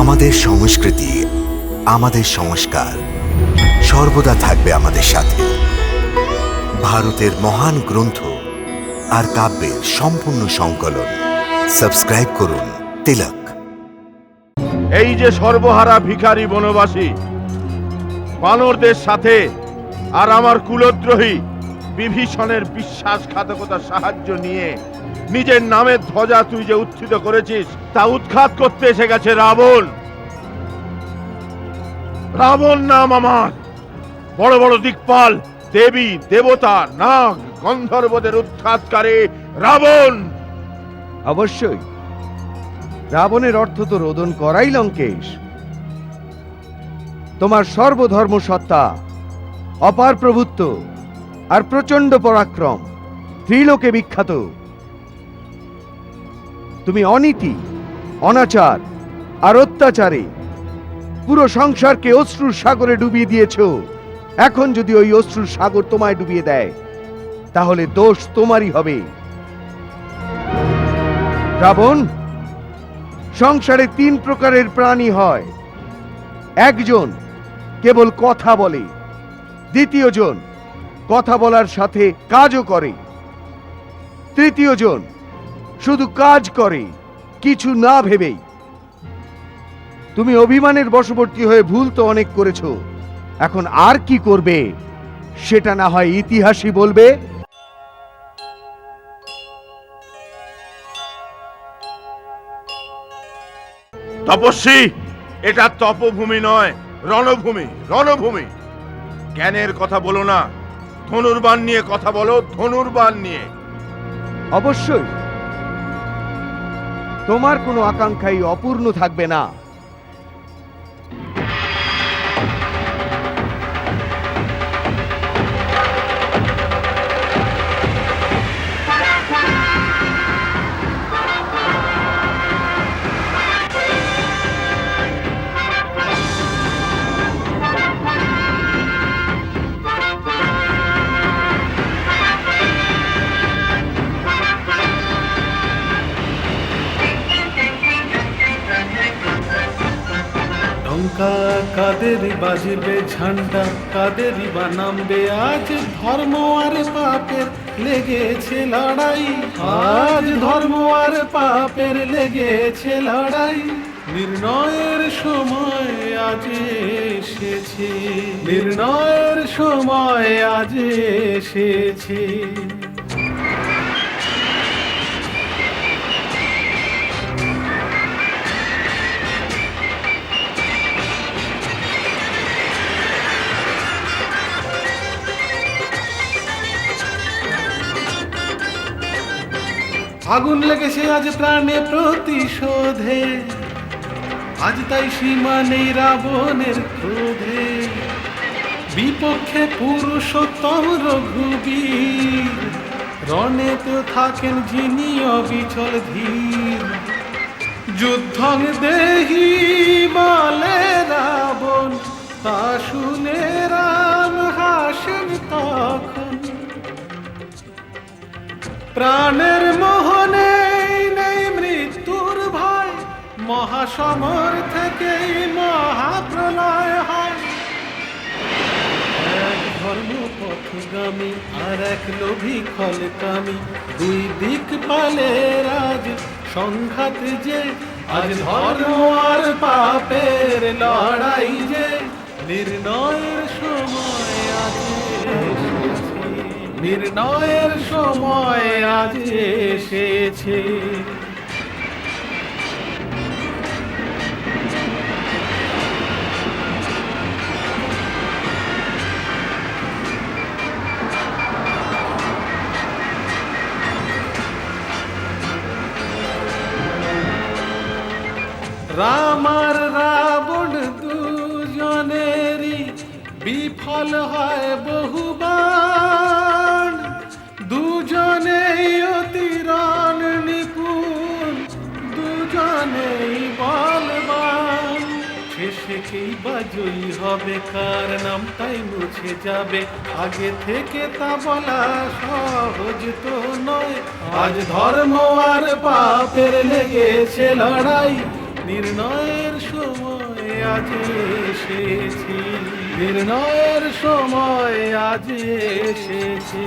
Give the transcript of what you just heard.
আমাদের সংস্কৃতি, আমাদের সংস্কার সর্বদা থাকবে আমাদের সাথে। ভারতের মহান গ্রন্থ আর কাব্যের সম্পূর্ণ সংকলন। সাবস্ক্রাইব করুন তিলক। এই যে সর্বহারা ভিখারি বনবাসী, বানরদের সাথে আর আমার কুলদ্রোহী বিভীষণের বিশ্বাসঘাতকতার সাহায্য নিয়ে নিজের নামের ধ্বজা তুই যে উত্থিত করেছিস, তা উৎখাত করতে এসে গেছে রাবণ। রাবণ নাম আমার। বড় বড় দিকপাল, দেবী, দেবতা, নাগ, গন্ধর্বদের উৎখাতকারী রাবণ। অবশ্যই। রাবণের অর্থ তো রোদন করাই লঙ্কেশ। তোমার সর্বধর্ম সত্তা অপার প্রভুত্ব। আর প্রচণ্ড পরাক্রম। ত্রিলোকে বিখ্যাত। তুমি অনীতি, অনাচার আর অত্যাচারে। পুরো সংসারকে অশ্রুর সাগরে ডুবিয়ে দিয়েছ। এখন যদি ওই অশ্রুর সাগর তোমায় ডুবিয়ে দেয়, তাহলে দোষ তোমারই হবে। রাবণ, সংসারে তিন প্রকারের প্রাণী হয়। একজন কেবল কথা বলে দ্বিতীয় জন কথা বলার সাথে কাজও করে। তৃতীয় জন শুধু কাজ করে, কিছু না ভেবেই। তুমি অভিমানের বশবর্তী হয়ে ভুল তো অনেক করেছ। এখন আর কি করবে, সেটা না হয় ইতিহাসই বলবে। তপস্বী, এটা তপভূমি নয়, রণভূমি রণভূমি। জ্ঞানের কথা বলো না। ধনুর্বাণ নিয়ে কথা বলো ধনুর্বান নিয়ে। অবশ্যই। তোমার কোনো আকাঙ্ক্ষাই অপূর্ণ থাকবে না। টঙ্কা কাদেরই বাজবে ঝান্ডা, কাদেরই বা নামবে আজ ধর্ম আর পাপের লেগেছে লড়াই। আজ ধর্ম আর পাপের লেগেছে লড়াই। নির্ণয়ের সময় আজ এসেছে। নির্ণয়ের সময় আজ এসেছে। আগুন লেগেছে আজ প্রাণে প্রতিশোধে। আজ তাই সীমা নেই রাবণের ক্রোধে। বিপক্ষে পুরুষোত্তম রঘুবীর রণে তো থাকেন যিনি অবিচল ধীর। যুদ্ধং দেহি বলে রাবণ, তা শুনে রাম হাসেন তখন। প্রাণের মহাসমর থেকেই মহাপ্রলয় হয় এক ধর্ম পথগামী আর এক লোভী খলকামী দুই দিক পালের আজ সংঘাত যে, আজ ধর্ম আর পাপের লড়াই যে, নির্ণয়ের সময় এসেছে। নির্ণয়ের সময় আজ এসেছে রাম আর রাবণ দুজনেরই বিফল হয় বহুবার দুজনেই অতিরণ নিপুণ দুজনেই বলবান শেষে কেই বা হবে কার নামটাই মুছে যাবে আগে থেকে তা বলা সহজ তো নয় আজ ধর্ম আর পাপের লেগেছে লড়াই নির্ণয়ের সময় আজ এসেছি। নির্ণয়ের সময় আজ এসেছে।